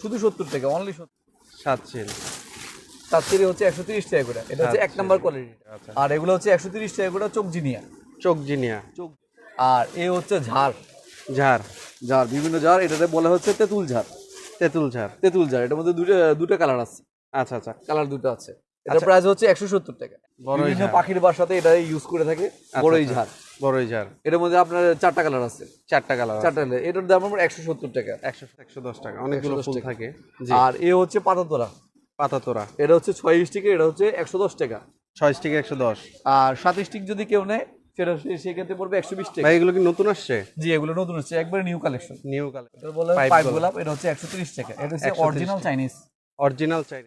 শুধু সত্তর টাকা অনলি সাত সিল সাত থেকে হচ্ছে একশো তিরিশ টাকা করে। এটা হচ্ছে এক নম্বর নাম্বার কোয়ালিটি আচ্ছা। আর এগুলো হচ্ছে একশো তিরিশ টাকা করে চোখ জিনিয়া। চোখ জিনিয়া। চোখ আর এ হচ্ছে ঝাড়। ঝাড়। ঝাড় বিভিন্ন ঝাড়। এটাতে বলা হচ্ছে তেঁতুল ঝাড়। তেঁতুল ঝাড়। তেঁতুল ঝাড়। এটার মধ্যে দুটো দুটো কালার আছে। আচ্ছা আচ্ছা। কালার দুটো আছে। এটা প্রাইস হচ্ছে একশো সত্তর টাকা। বিভিন্ন পাখির বাসাতে এটা ইউজ করে থাকে বড়ই ঝাড় বড়ই ঝাড় এটার মধ্যে আপনার চারটা কালার আছে। চারটা কালার চারটা কালার এটার দাম আমার একশো সত্তর টাকা। একশো একশো দশ টাকা। অনেকগুলো ফুল থাকে। আর এ হচ্ছে পাতা তোলা পাতা তোরা এটা হচ্ছে ছয় স্টিকে এটা হচ্ছে একশো দশ টাকা। ছয় স্টিক একশো দশ। আর সাত স্টিক যদি কেউ নেয় সেটা সে- সেক্ষেত্রে পড়বে একশো বিশ টাকা। এগুলো কি নতুন আসছে? জি এগুলো নতুন হচ্ছে একবারে নিউ কালেকশন নিউ কালার এটা বলে পাইপ গোলাপ। এটা হচ্ছে একশো তিরিশ টাকা। এটা হচ্ছে অরিজিনাল চাইনিজ অরিজিনাল চাই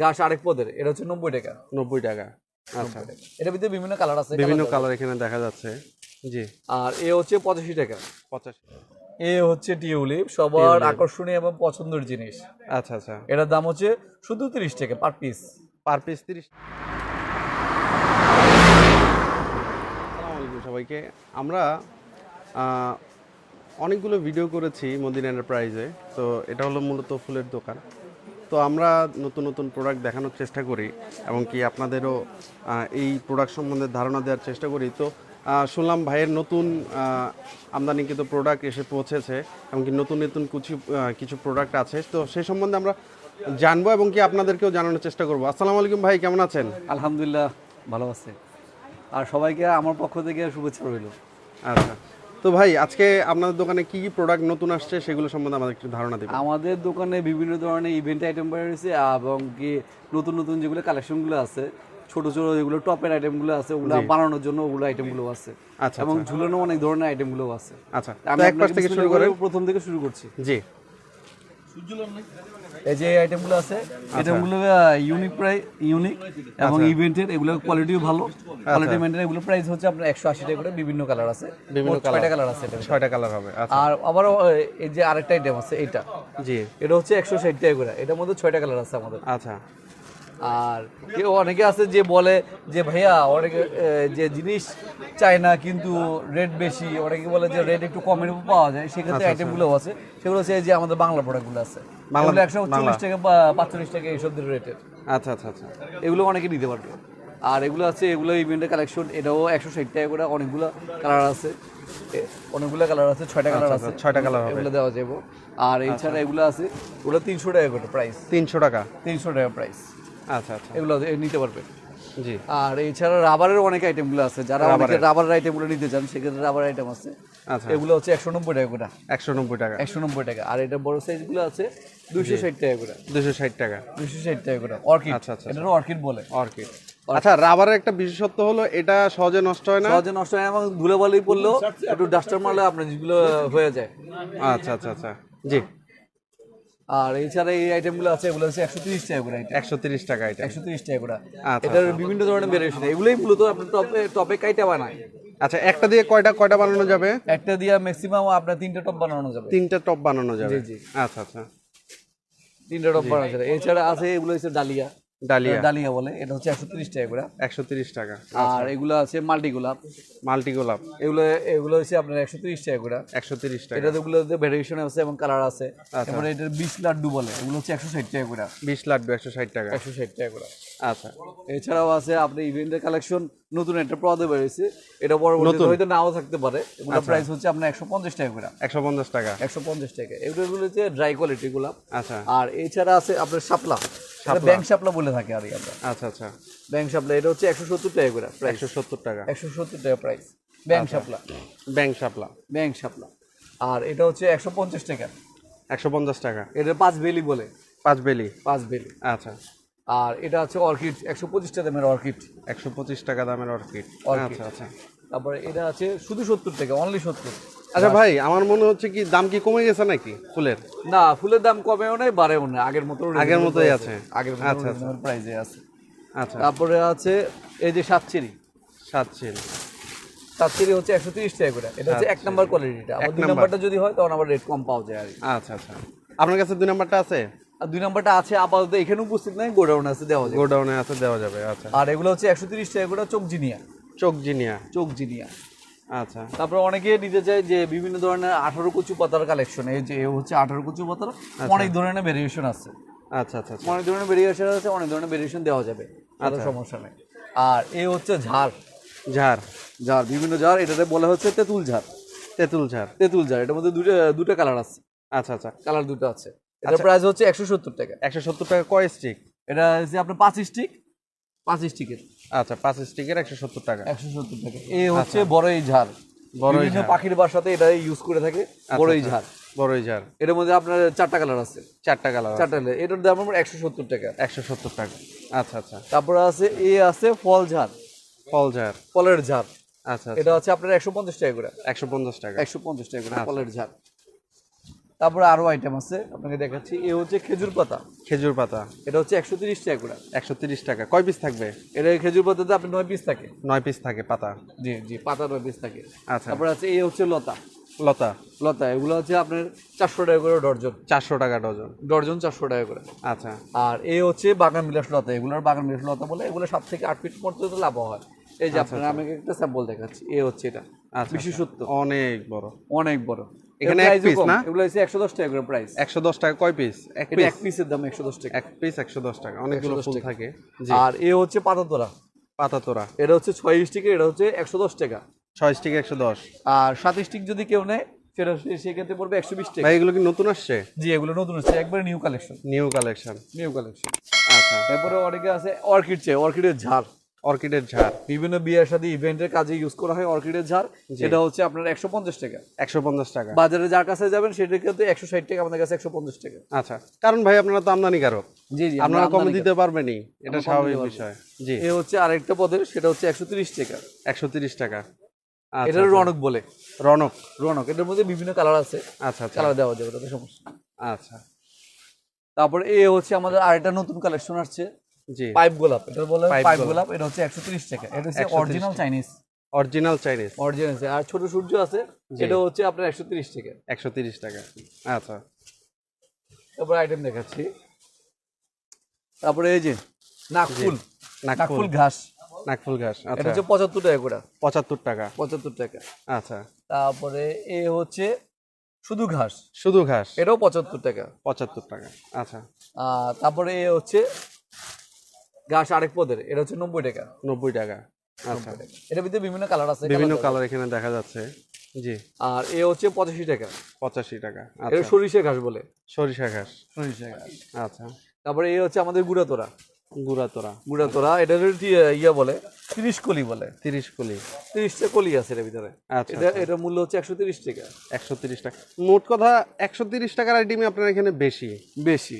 গাছ আরেক পদের এটা হচ্ছে নব্বই টাকা। নব্বই টাকা আচ্ছা। এটার ভিতরে বিভিন্ন কালার আছে বিভিন্ন কালার এখানে দেখা যাচ্ছে জি। আর এ হচ্ছে পঁচাশি টাকা। পঁচাশি। এ হচ্ছে টিউলিপ সবার আকর্ষণীয় এবং পছন্দের জিনিস। আচ্ছা আচ্ছা। এটার দাম হচ্ছে শুধু তিরিশ টাকা পার পিস পার পিস তিরিশ সবাইকে। আমরা অনেকগুলো ভিডিও করেছি মদিন এন্টারপ্রাইজে তো এটা হলো মূলত ফুলের দোকান। তো আমরা নতুন নতুন প্রোডাক্ট দেখানোর চেষ্টা করি এবং কি আপনাদেরও এই প্রোডাক্ট সম্বন্ধে ধারণা দেওয়ার চেষ্টা করি। তো শুনলাম ভাইয়ের নতুন আমদানিকৃত প্রোডাক্ট এসে পৌঁছেছে এমনকি নতুন নতুন কিছু কিছু প্রোডাক্ট আছে। তো সেই সম্বন্ধে আমরা জানব এবং কি আপনাদেরকেও জানানোর চেষ্টা করব। আসসালামু আলাইকুম ভাই কেমন আছেন? আলহামদুলিল্লাহ ভালো আছে। আর সবাইকে আমার পক্ষ থেকে শুভেচ্ছা রইল। আচ্ছা। তো ভাই আজকে আপনাদের দোকানে কি কি প্রোডাক্ট নতুন আসছে সেগুলো সম্বন্ধে আমাদের একটু ধারণা দিবেন। আমাদের দোকানে বিভিন্ন ধরনের ইভেন্ট আইটেম রয়েছে এবং কি নতুন নতুন যেগুলো কালেকশনগুলো আছে ছোট ছোট যেগুলো টপের আইটেমগুলো আছে ওগুলো বানানোর জন্য ওগুলো আইটেমগুলো আছে আচ্ছা এবং ঝুলানো অনেক ধরনের আইটেমগুলো আছে। আচ্ছা আমি এক পাশ থেকে শুরু করে করে প্রথম থেকে শুরু করছি। জি। এই যে আইটেমগুলো আছে আইটেমগুলো ইউনিক প্রাইস ইউনিক এবং ইভেন্টের এগুলো কোয়ালিটিও ভালো। কোয়ালিটি মেনটেন এগুলো প্রাইস হচ্ছে আপনার একশো আশি টাকা করে বিভিন্ন কালার আছে। বিভিন্ন ছয়টা কালার আছে ছয়টা কালার হবে আচ্ছা। আর আবারও এই যে আরেকটা আইটেম আছে এইটা। জি। এটা হচ্ছে একশো ষাট টাকা করে। এটার মধ্যে ছয়টা কালার আছে আমাদের। আচ্ছা। আর কেউ অনেকে আছে যে বলে যে ভাইয়া অনেকে যে জিনিস চায় না কিন্তু রেট বেশি। অনেকে বলে যে রেট একটু কমের উপর পাওয়া যায়। সেক্ষেত্রে আইটেমগুলো আছে। সেগুলো হচ্ছে যে আমাদের বাংলা প্রোডাক্টগুলো আছে। বাংলা- একশো চল্লিশ টাকা বা পাঁচচল্লিশ টাকা এইসব রেটের আচ্ছা আচ্ছা আচ্ছা। এগুলো অনেকে নিতে পারবে। আর এগুলো আছে এগুলো ইভেন্টের কালেকশন এটাও একশো ষাট টাকা করে অনেকগুলো কালার আছে। অনেকগুলো কালার আছে ছয়টা কালার আছে আচ্ছা, ছয়টা কালার এগুলো দেওয়া যাবে। আর এছাড়া এগুলো আছে ওগুলো তিনশো টাকা করে প্রাইস তিনশো টাকা। তিনশো টাকা প্রাইস আচ্ছা আচ্ছা। এগুলো নিতে পারবে। জি। আর এছাড়া রাবারের অনেক আইটেমগুলো আছে। যারা অনেকে রাবারের আইটেমগুলো নিতে চান সেক্ষেত্রে রাবার আইটেম আছে। আচ্ছা। এগুলো হচ্ছে একশো নব্বই টাকা করে একশো নব্বই টাকা। একশো নব্বই টাকা। আর এটা বড় সাইজগুলো আছে দুইশো ষাট টাকা করে দুশো ষাট টাকা। দুইশো ষাট টাকা করে অর্কিড আচ্ছা, আচ্ছা, এটারও অর্কিড বলে। অর্কিড আচ্ছা রাবারের একটা বিশেষত্ব হলো এটা সহজে নষ্ট হয় না। সহজে নষ্ট হয় না এবং ধুলাবালি পড়লেও একটু ডাস্টার মারলে আপনার যেগুলো হয়ে যায়। আচ্ছা আচ্ছা আচ্ছা। জি। আর এছাড়া এই আইটেমগুলো আছে এগুলো হচ্ছে একশো তিরিশ টাকা করে একশো তিরিশ টাকা এটা একশো তিরিশ টাকা করে। আচ্ছা, এটার বিভিন্ন ধরনের ভেরিয়েশন এগুলোই মূলত আপনার টপে টপে কাইটা বানায়। আচ্ছা একটা দিয়ে কয়টা কয়টা বানানো যাবে? একটা দিয়ে ম্যাক্সিমাম আপনার তিনটা টপ বানানো যাবে। তিনটা টপ বানানো যাবে। জি জি। আচ্ছা আচ্ছা। তিনটা টপ বানানো যাবে। এছাড়া আছে এগুলো হচ্ছে ডালিয়া। ডালিয়া। ডালিয়া বলে এটা হচ্ছে একশো তিরিশ টাকা করে। একশো তিরিশ টাকা আর এগুলো আছে মাল্টি গোলাপ। মাল্টি গোলাপ। এগুলো এগুলো হচ্ছে আপনার একশো তিরিশ টাকা করে। একশো তিরিশ টাকা। এটা এগুলো ভেরিয়েশন আছে এবং কালার আছে। তারপরে এটার বিশ লাড্ডু বলে এগুলো হচ্ছে একশো ষাট টাকা করে। বিশ লাড্ডু একশো ষাট টাকা। একশো ষাট টাকা করে। আচ্ছা। এছাড়াও আছে আপনি ইভেন্টের কালেকশন নতুন একটা পদে বেরিয়েছে এটা পরবর্তীতে হয়তো নাও থাকতে পারে। এগুলো প্রাইস হচ্ছে আপনার একশো পঞ্চাশ টাকা করে। একশো পঞ্চাশ টাকা। একশো পঞ্চাশ টাকা। এগুলো এগুলো হচ্ছে ড্রাই কোয়ালিটি গোলাপ আচ্ছা। আর এছাড়া আছে আপনার শাপলা। ব্যাংক শাপলা। বলে থাকি আর আমরা। আচ্ছা আচ্ছা। ব্যাংক শাপলা এটা হচ্ছে একশো সত্তর টাকা করে প্রাইস একশো সত্তর টাকা। একশো সত্তর টাকা price bank Shapla. Bank Shapla. Bank Shapla. আর এটা হচ্ছে একশো পঞ্চাশ টাকা। একশো পঞ্চাশ টাকা। এটা পাঁচ বেলি বলে। পাঁচ বেলি। পাঁচ বেলি। আচ্ছা। আর এটা হচ্ছে অর্কিড একশো পঁচিশ টাকা দামের অর্কিড। একশো পঁচিশ টাকা দামের অর্কিড। আচ্ছা আচ্ছা। তারপরে এটা আছে শুধু সত্তর টাকা অনলি সত্তর। আচ্ছা ভাই আমার মনে হচ্ছে কি দাম কি কমে গেছে নাকি ফুলের? না ফুলের দাম কমেও নেই বাড়েও না আগের মতো আগের মতোই আছে। আগের আচ্ছা, মতো প্রাইসে আছে। আচ্ছা। তারপরে আছে এই যে সাতচিরি সাত সিল সাতচিরি হচ্ছে একশো তিরিশ টাকা করে। এটা হচ্ছে এক নাম্বার কোয়ালিটিটা দুই নাম্বারটা যদি হয় তখন আবার রেট কম পাওয়া যায় আর আচ্ছা আচ্ছা। আপনার কাছে দুই নাম্বারটা আছে? আর দুই নাম্বারটা আছে আপাতত এখানে উপস্থিত নাই গোডাউন আছে দেওয়া যায় গোডাউনে আছে দেওয়া যাবে আচ্ছা। আর এগুলো হচ্ছে একশো তিরিশ টাকা করে চোখ জিনিয়া। চোখ জিনিয়া। চোখ জিনিয়া। আচ্ছা। তারপরে অনেকে নিতে চায় যে বিভিন্ন ধরনের আঠারো কুচু পাতার কালেকশন এই যে হচ্ছে আঠারো কুচু পাতার অনেক ধরনের ভেরিয়েশন আছে। আচ্ছা আচ্ছা আচ্ছা। অনেক ধরনের ভেরিয়েশন আছে অনেক ধরনের ভেরিয়েশন দেওয়া যাবে। কোনো সমস্যা নেই। আর এ হচ্ছে ঝাড়। ঝাড়। ঝাড় বিভিন্ন ঝাড় এটাতে বলা হচ্ছে তেঁতুল ঝাড়। তেঁতুল ঝাড়। তেঁতুল ঝাড় এটার মধ্যে দুটো দুটো কালার আছে। আচ্ছা আচ্ছা। কালার দুটো আছে। এটার প্রাইস হচ্ছে একশো সত্তর টাকা। একশো সত্তর টাকা কয় স্টিক এটা হচ্ছে আপনার পাঁচ স্টিক পাঁচ স্টিকের আচ্ছা পাঁচ স্টিকের একশো সত্তর টাকা। একশো সত্তর টাকা। এ হচ্ছে বড়ই ঝাড় বড়ই পাখির বাসাতে এটা ইউজ করে থাকে। বড়ই ঝাড় বড়ই ঝাড় এটার মধ্যে আপনার চারটা কালার আছে। চারটা কালার চারটা কালার এটার দাম আমার একশো সত্তর টাকা। একশো সত্তর টাকা। আচ্ছা আচ্ছা। তারপরে আছে এ আছে ফল ঝাড় ফল ঝাড় ফলের ঝাড় আচ্ছা এটা হচ্ছে আপনার একশো পঞ্চাশ টাকা করে। একশো পঞ্চাশ টাকা। একশো পঞ্চাশ টাকা করে ফলের ঝাড় তারপরে আরও আইটেম আছে আপনাকে দেখাচ্ছি। এ হচ্ছে খেজুর পাতা। খেজুর পাতা। এটা হচ্ছে একশো তিরিশ টাকা করে। একশো তিরিশ টাকা। কয় পিস থাকবে? এটা খেজুর পাতাতে আপনি নয় পিস থাকে। নয় পিস থাকে পাতা। জি জি পাতা নয় পিস থাকে। আচ্ছা। তারপরে আছে এই হচ্ছে লতা। লতা। লতা এগুলো হচ্ছে আপনার চারশো টাকা করে ডর্জন চারশো টাকা ডজন। ডর্জন চারশো টাকা করে। আচ্ছা। আর এ হচ্ছে বাগান বিলাস লতা। এগুলোর বাগান বিলাস লতা বলে এগুলো সাত থেকে আট ফিট পর্যন্ত লাভ হয়। এই যে আপনার আমি একটা স্যাম্পল দেখাচ্ছি। এ হচ্ছে এটা। আচ্ছা। বিশেষত্ব। অনেক বড়। অনেক বড়। এখানে এক কম। না? এগুলো হচ্ছে একশো দশ টাকা করে প্রাইস একশো দশ টাকা কয় পিস এক পিস এক পিসের দাম একশো দশ টাকা। এক পিস একশো দশ টাকা অনেকগুলো ফুল থাকে। আর এ হচ্ছে পাতা তোরা পাতা তোরা এটা হচ্ছে ছয় স্টিকের এটা হচ্ছে একশো দশ টাকা। ছয় স্টিক একশো দশ। আর সাত স্টিক যদি কেউ নেয় সেটা সেক্ষেত্রে পড়বে একশো বিশ টাকা। ভাই এগুলো কি নতুন আসছে? জি এগুলো নতুন হচ্ছে একবারে new collection new collection new collection আচ্ছা। এরপরে অনেকে আছে অর্কিড চাই অর্কিডের ঝাড় অর্কিডের ঝাড়। বিভিন্ন বিয়ের সাথে ইভেন্টের কাজে ইউজ করা হয় অর্কিডের ঝাড়। সেটা হচ্ছে আপনার একশো পঞ্চাশ টাকা। একশো পঞ্চাশ টাকা। বাজারে যার কাছে যাবেন সেটা কিন্তু একশো ষাট টাকা আমাদের কাছে একশো পঞ্চাশ টাকা। আচ্ছা। কারণ ভাই আপনারা তো আমদানি কারক জি জি আপনারা কম দিতে পারবেনই। এটা স্বাভাবিক বিষয়। জি। এ হচ্ছে আরেকটা পদের সেটা হচ্ছে একশো তিরিশ টাকা। একশো তিরিশ টাকা। এটা রনক বলে। রনক। রনক এটার মধ্যে বিভিন্ন কালার আছে। আচ্ছা আচ্ছা। কালার দেওয়া যাবে তাতে সমস্যা আচ্ছা। তারপরে এ হচ্ছে আমাদের আরেকটা নতুন কালেকশন আসছে। পাইপ গোলাপ এটা বলে পাইপ গোলাপ। এটা হচ্ছে একশো তিরিশ টাকা। এটা হচ্ছে original Chinese original Chinese original আর ছোট সূর্য আছে এটা হচ্ছে আপনার একশো তিরিশ টাকা। একশো তিরিশ টাকা। আচ্ছা। তারপরে আইটেম দেখাচ্ছি। তারপরে এই যে নাকফুল নাকফুল ঘাস। নাকফুল ঘাস এটা আচ্ছা হচ্ছে পঁচাত্তর টাকা করে পঁচাত্তর টাকা। পঁচাত্তর টাকা। আচ্ছা। তারপরে এ হচ্ছে শুধু ঘাস। শুধু ঘাস। এটাও পঁচাত্তর টাকা। পঁচাত্তর টাকা। আচ্ছা। তারপরে এ হচ্ছে ঘাস আরেক পদের এটা হচ্ছে নব্বই টাকা। নব্বই টাকা। আচ্ছা। এটার ভিতরে বিভিন্ন কালার আছে বিভিন্ন কালার এখানে দেখা যাচ্ছে। জি। আর এ হচ্ছে পঁচাশি টাকা। পঁচাশি টাকা। এটা আচ্ছা। সরিষা ঘাস বলে। সরিষা ঘাস। সরিষা ঘাস। আচ্ছা। তারপরে এ হচ্ছে আমাদের গুড়া তোরা গুড়া তোরা। গুড়া তোরা এটা ইয়া বলে তিরিশ কলি বলে। তিরিশ কলি। তিরিশটা কলি আছে এর ভিতরে। আচ্ছা এটা এটার মূল্য হচ্ছে একশো তিরিশ টাকা। একশো তিরিশ টাকা। মোট কথা একশো তিরিশ টাকার আইটেমই আপনার এখানে বেশি। বেশি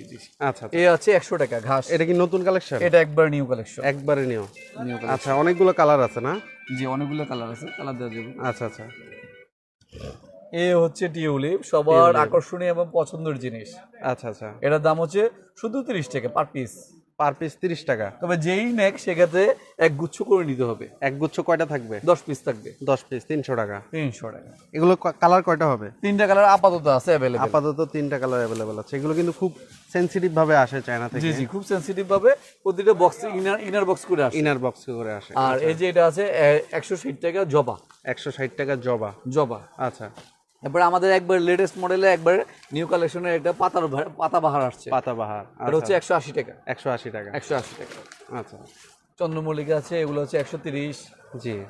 আচ্ছা। এ আছে একশো টাকা ঘাস। এটা কি নতুন কালেকশন? এটা একবার নিউ কালেকশন। একবারে নিও নিউ আচ্ছা অনেকগুলো কালার আছে না? জি অনেকগুলো কালার আছে কালার দেওয়া যাবে। আচ্ছা আচ্ছা। এ হচ্ছে টিউলিপ সবার আকর্ষণীয় এবং পছন্দের জিনিস। আচ্ছা আচ্ছা। এটার দাম হচ্ছে শুধু তিরিশ টাকা পার পিস। পার পিস তিরিশ টাকা। তবে যেই নেক সেক্ষেত্রে এক গুচ্ছ করে নিতে হবে। এক গুচ্ছ কয়টা থাকবে? দশ পিস থাকবে। দশ পিস তিনশো টাকা। তিনশো টাকা। এগুলো কালার কয়টা হবে? তিনটা কালার আপাতত আছে অ্যাভেলেবেল আপাতত তিনটা কালার অ্যাভেলেবেল আছে। এগুলো কিন্তু খুব সেন্সিটিভ ভাবে আসে চায়না জি থেকে। জি খুব সেন্সিটিভ ভাবে প্রতিটা বক্স ইনার ইনার বক্স করে আসে। ইনার বক্স করে আসে। আর এই যে এটা আছে একশো ষাট টাকা জবা। একশো ষাট টাকা জবা। জবা। আচ্ছা। এরপরে আমাদের একবার লেটেস্ট মডেলে একবার নিউ কালেকশনের একটা পাতার ভা- পাতা বাহার আসছে। পাতাবাহার এটা হচ্ছে একশো আশি টাকা। একশো আশি টাকা। একশো আশি টাকা। আচ্ছা। চন্দ্রমল্লিকা আছে এগুলো হচ্ছে একশো তিরিশ। জি।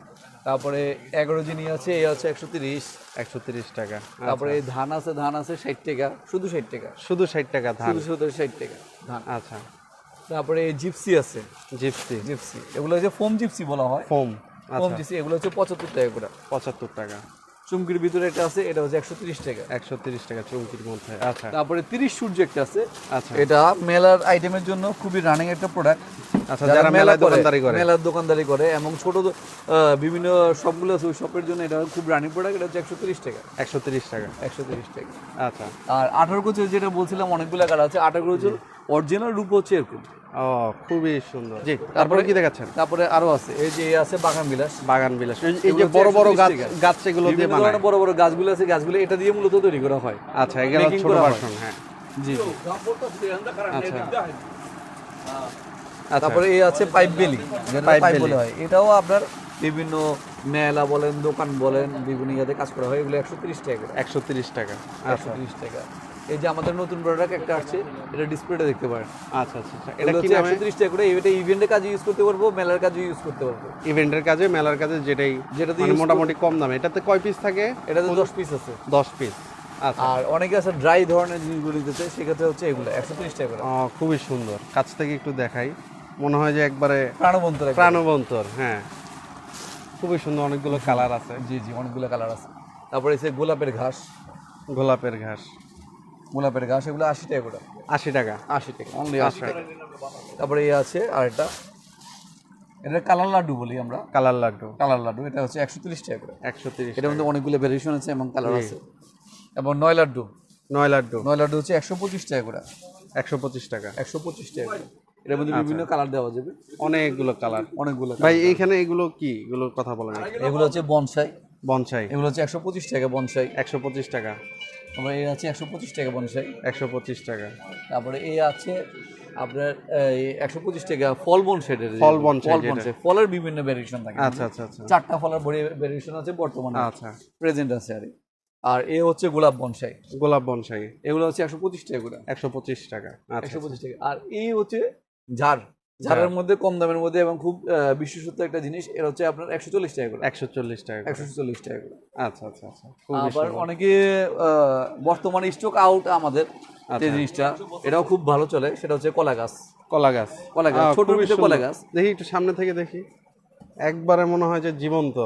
তারপরে এগারো জিনি আছে এই হচ্ছে একশো তিরিশ। একশো তিরিশ টাকা। তারপরে এই ধান আছে ধান আছে ষাট টাকা শুধু ষাট টাকা। শুধু ষাট টাকা ধান। শুধু শুধু ষাট টাকা ধান। আচ্ছা। তারপরে জিপসি আছে। জিপসি। জিপসি। এগুলো হচ্ছে ফোম জিপসি বলা হয়। ফোম। ফোম আচ্ছা। জিপসি এগুলো হচ্ছে পঁচাত্তর টাকা করে। পঁচাত্তর টাকা। চুমকির ভিতরে একটা আছে এটা হচ্ছে একশো তিরিশ টাকা। একশো তিরিশ টাকা চৌকির মধ্যে আচ্ছা। তারপরে তিরিশ সূর্য একটা আছে। আচ্ছা। এটা মেলার আইটেমের জন্য খুবই রানিং একটা প্রোডাক্ট আচ্ছা যারা মেলায় দোকানদারি করে। মেলার দোকানদারি করে এবং ছোট বিভিন্ন শপগুলো আছে ওই শপের জন্য এটা খুব রানিং প্রোডাক্ট এটা হচ্ছে একশো তিরিশ টাকা। একশো তিরিশ টাকা। একশো তিরিশ টাকা। আচ্ছা। আর আঠারো কোচের যেটা বলছিলাম অনেকগুলো কালার আছে আঠারো কোচের অরিজিনাল রূপ হচ্ছে এরকম। ও খুবই সুন্দর। জি তারপরে কি দেখাচ্ছেন? তারপরে আরও আছে। এই যে আছে বাগান বিলাস। বাগান বিলাস। এই- যে বড় বড় গাছ গাছ। এগুলো দিয়ে বানায়। বড় বড় গাছগুলো আছে গাছগুলো এটা দিয়ে মূলত তৈরি করা হয়। আচ্ছা এগুলো ছোট ভার্সন হ্যাঁ। জি জি। আচ্ছা। আচ্ছা। তারপরে এই আছে পাইপ বেলি। পাইপ। বলে। হয়। এটাও আপনার বিভিন্ন মেলা বলেন দোকান বলেন বিভিন্ন ইয়াতে কাজ করা হয়। এগুলো একশো তিরিশ টাকা একশো তিরিশ টাকা। একশো আচ্ছা তিরিশ টাকা। এই যে আমাদের নতুন প্রোডাক্ট একটা আসছে এটা ডিসপ্লেটা দেখতে পারেন। আচ্ছা আচ্ছা আচ্ছা। এটা কি কি নামে? একশো তিরিশ টাকা করে এটা ইভেন্টের কাজে ইউজ করতে পারব মেলার কাজে ইউজ করতে পারব। ইভেন্টের কাজে মেলার কাজে যেটাই যেটাতে মানে মোটামুটি কম দামে। এটাতে কয় পিস থাকে? এটাতে দশ পিস আছে। দশ পিস আচ্ছা। আর অনেকে আছে ড্রাই ধরনের জিনিসগুলো চাই সেক্ষেত্রে হচ্ছে এগুলো একশো তিরিশ টাকা খুবই সুন্দর। কাছ থেকে একটু দেখাই। মনে হয় যে একবারে প্রাণবন্ত একদম। প্রাণবন্তর হ্যাঁ। খুবই সুন্দর অনেকগুলো কালার আছে। জি জি অনেকগুলো কালার আছে। তারপরে এসে গোলাপের ঘাস। গোলাপের ঘাস। গোলাপের গাছ এগুলো আশি টাকা করে। আশি টাকা। আশি টাকা অনলি আশি টাকা। তারপরে এই আছে আর একটা এটা কালার লাড্ডু বলি আমরা। কালার লাড্ডু। কালার লাড্ডু এটা হচ্ছে একশো তিরিশ টাকা করে। একশো তিরিশ এটার মধ্যে অনেকগুলো ভ্যারিয়েশন আছে এবং কালার আছে। এবং নয় লাড্ডু। নয় লাড্ডু। নয় লাড্ডু হচ্ছে একশো পঁচিশ টাকা করে। একশো পঁচিশ টাকা। একশো পঁচিশ টাকা করে। এটার মধ্যে বিভিন্ন কালার দেওয়া যাবে। অনেকগুলো কালার। অনেকগুলো ভাই এইখানে এগুলো কি? এগুলোর কথা বলেন। এগুলো হচ্ছে বনসাই। বনসাই। এগুলো হচ্ছে একশো পঁচিশ টাকা বনসাই। একশো পঁচিশ টাকা। তারপরে এই আছে একশো পঁচিশ টাকা বনসাই। একশো পঁচিশ টাকা। তারপরে এই আছে আপনার একশো পঁচিশ টাকা ফল বনসাইডের ফল ফল। বনসাই ফলের বিভিন্ন ভ্যারিয়েশন থাকে। আচ্ছা আচ্ছা আচ্ছা। চারটা ফলের ভ্যারিয়েশন আছে বর্তমানে আচ্ছা। প্রেজেন্ট আছে আর। আর এ হচ্ছে গোলাপ বনসাই। গোলাপ বনসাই। এগুলো হচ্ছে একশো পঁচিশ টাকা করে একশো পঁচিশ টাকা। আচ্ছা। একশো পঁচিশ টাকা। আর এই হচ্ছে ঝাড়। ঝাড়ের মধ্যে কম দামের মধ্যে এবং খুব বিশেষত্ব একটা জিনিস এটা হচ্ছে আপনার একশো চল্লিশ টাকা করে। একশো চল্লিশ টাকা। একশো চল্লিশ টাকা করে। আচ্ছা আচ্ছা আচ্ছা। আবার অনেকে বর্তমানে স্টক আউট আমাদের যে জিনিসটা এটাও খুব ভালো চলে সেটা হচ্ছে কলা গাছ। কলা গাছ। কলা গাছ, ছোট কলা গাছ। দেখি একটু সামনে থেকে দেখি। একবারে মনে হয় যে জীবন্ত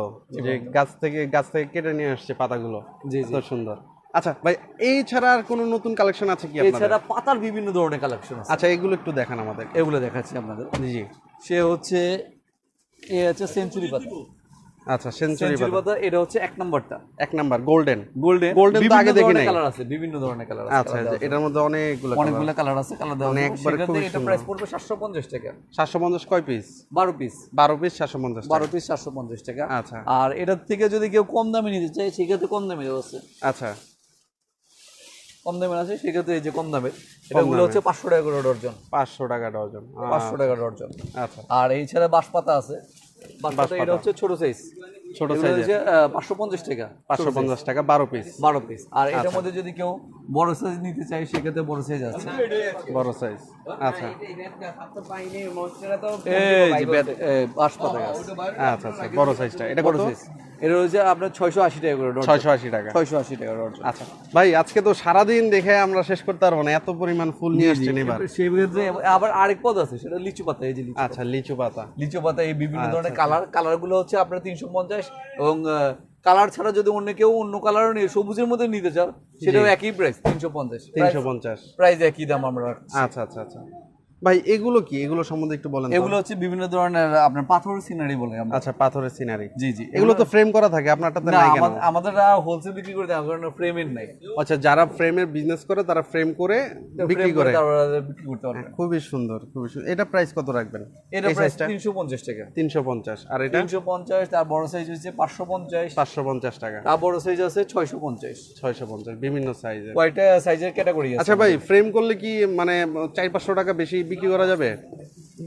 যে গাছ থেকে গাছ থেকে কেটে নিয়ে আসছে পাতাগুলো। জি, জি। তো সুন্দর। আচ্ছা ভাই এই ছাড়া আর কোনো নতুন কালেকশন আছে কি আপনাদের? এছাড়া পাতার বিভিন্ন ধরনের কালেকশন আছে। আচ্ছা এগুলো একটু দেখান আমাদের এগুলো দেখাচ্ছি আপনাদের। জি সে হচ্ছে এ হচ্ছে সেঞ্চুরি পাতা। আচ্ছা সেঞ্চুরি পাতা। এটা হচ্ছে এক নম্বরটা। এক নাম্বার গোল্ডেন গোল্ডেন Golden তো আগে দেখি নাই। কালার আছে বিভিন্ন ধরনের কালার আছে আচ্ছা আচ্ছা, এটার মধ্যে অনেকগুলো অনেকগুলো কালার আছে কালার আছে। একবারে সেক্ষেত্রে এটা প্রাইস পড়বে সাতশো পঞ্চাশ টাকা। সাতশো পঞ্চাশ কয় পিস বারো পিস বারো পিস সাতশো পঞ্চাশ বারো পিস সাতশো পঞ্চাশ টাকা। আচ্ছা। আর এটার থেকে যদি কেউ কম দামে নিতে চায় সেক্ষেত্রে কম দামে আছে। আচ্ছা। কম দামের আছে সেক্ষেত্রে এই যে কম দামের এটাগুলো হচ্ছে পাঁচশো টাকা করে ডর্জন পাঁচশো টাকা ডর্জন পাঁচশো টাকা ডর্জন আচ্ছা। আর এই ছাড়া বাঁশপাতা আছে। বাঁশপাতা এটা হচ্ছে ছোট সাইজ ছোট এগুলো সাইজের হচ্ছে টাকা। পাঁচশো পঞ্চাশ টাকা বারো পিস বারো পিস আর এটার মধ্যে যদি কেউ বড় সাইজ নিতে চায় সেক্ষেত্রে বড় সাইজ আছে। বড় সাইজ আচ্ছা। এই যে আচ্ছা আচ্ছা বড় সাইজটা এটা কত? সাইজ এটা হচ্ছে আপনার ছয়শো আশি টাকা করে ছয়শো আশি টাকা। ছয়শো আশি টাকা আচ্ছা। ভাই আজকে তো সারাদিন দেখে আমরা শেষ করতে পারব না এত পরিমাণ ফুল নিয়ে আসছেন এবার। সেই ক্ষেত্রে আবার আরেক পদ আছে সেটা লিচু পাতা এই যে আচ্ছা লিচু পাতা। লিচু পাতা এই বিভিন্ন ধরনের কালার কালারগুলো হচ্ছে আপনার তিনশো পঞ্চাশ এবং কালার ছাড়া যদি অন্য কেউ অন্য কালার নিয়ে সবুজের মধ্যে নিতে চাও সেটাও একই প্রাইস তিনশো পঞ্চাশ। তিনশো পঞ্চাশ। প্রাইস একই দাম আমরা আচ্ছা আচ্ছা আচ্ছা। ভাই এগুলো কি? এগুলো সম্বন্ধে একটু বলেন। এগুলো হচ্ছে বিভিন্ন ধরনের আপনার পাথর সিনারি বলে আমরা। আচ্ছা পাথরের সিনারি জি জি এগুলো তো ফ্রেম করা থাকে আপনারটাতে না নাই কেন? আমাদের- হোলসেল বিক্রি করে দেওয়া কারণ ফ্রেমের নাই। আচ্ছা যারা ফ্রেমের বিজনেস করে তারা ফ্রেম করে বিক্রি করে বিক্রি করতে পারবে। খুবই সুন্দর খুবই সুন্দর। এটা প্রাইস কত রাখবেন? এটা প্রাইস তিনশো পঞ্চাশ টাকা। তিনশো পঞ্চাশ। আর এটা? তিনশো পঞ্চাশ তার বড় সাইজ হচ্ছে পাঁচশো পঞ্চাশ। পাঁচশো পঞ্চাশ টাকা। তার বড় সাইজ আছে ছয়শো পঞ্চাশ। ছয়শো পঞ্চাশ বিভিন্ন সাইজের কয়টা সাইজের ক্যাটাগরি আছে? আচ্ছা ভাই ফ্রেম করলে কি মানে চার পাঁচশো টাকা বেশি বিক্রি করা যাবে?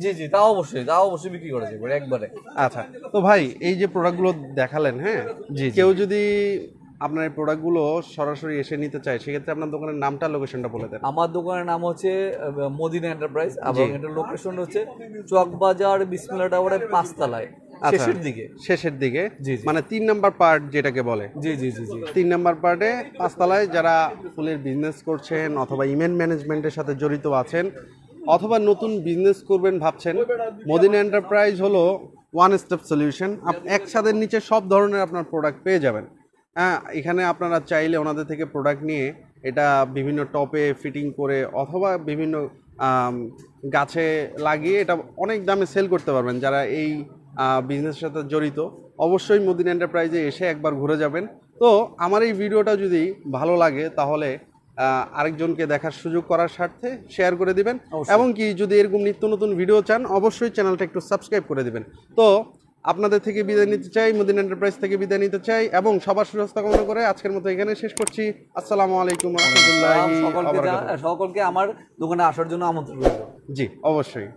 জি জি তাও অবশ্যই তাও অবশ্যই বিক্রি করা যাবে একবারে। আচ্ছা তো ভাই এই যে প্রোডাক্টগুলো দেখালেন হ্যাঁ? জি। কেউ যদি আপনার এই প্রোডাক্টগুলো সরাসরি এসে নিতে চায় সেক্ষেত্রে আপনার দোকানের নামটা লোকেশনটা বলে দেন। আমার দোকানের নাম হচ্ছে মদিনা এন্টারপ্রাইজ এবং এটা লোকেশন হচ্ছে চকবাজার বিসমিল্লা টাওয়ারের পাঁচতলায় শেষের দিকে। শেষের দিকে। মানে তিন নাম্বার পার্ট যেটাকে বলে। জি জি জি জি। তিন নাম্বার পার্টে পাঁচতলায় যারা ফুলের বিজনেস করছেন অথবা ইভেন্ট ম্যানেজমেন্টের সাথে জড়িত আছেন অথবা নতুন বিজনেস করবেন ভাবছেন, মদিনা এন্টারপ্রাইজ হলো ওয়ান স্টেপ সলিউশন এক ছাদের নিচে সব ধরনের আপনার প্রোডাক্ট পেয়ে যাবেন। হ্যাঁ এখানে আপনারা চাইলে ওনাদের থেকে প্রোডাক্ট নিয়ে এটা বিভিন্ন টপে ফিটিং করে অথবা বিভিন্ন গাছে লাগিয়ে এটা অনেক দামে সেল করতে পারবেন। যারা এই বিজনেসের সাথে জড়িত, অবশ্যই মদিনা এন্টারপ্রাইজে এসে একবার ঘুরে যাবেন। তো আমার এই ভিডিওটা যদি ভালো লাগে, তাহলে আরেকজনকে দেখার সুযোগ করার স্বার্থে শেয়ার করে দিবেন। এবং কি যদি এরকম নিত্য নতুন ভিডিও চান অবশ্যই চ্যানেলটা একটু সাবস্ক্রাইব করে দিবেন। তো আপনাদের থেকে বিদায় নিতে চাই মদিনা এন্টারপ্রাইজ থেকে বিদায় নিতে চাই এবং সবার সুস্থ কামনা করে আজকের মতো এখানে শেষ করছি। আসসালামু আলাইকুম রহমতুল্লাহ সকলকে আমার দোকানে আসার জন্য আমন্ত্রণ জি অবশ্যই।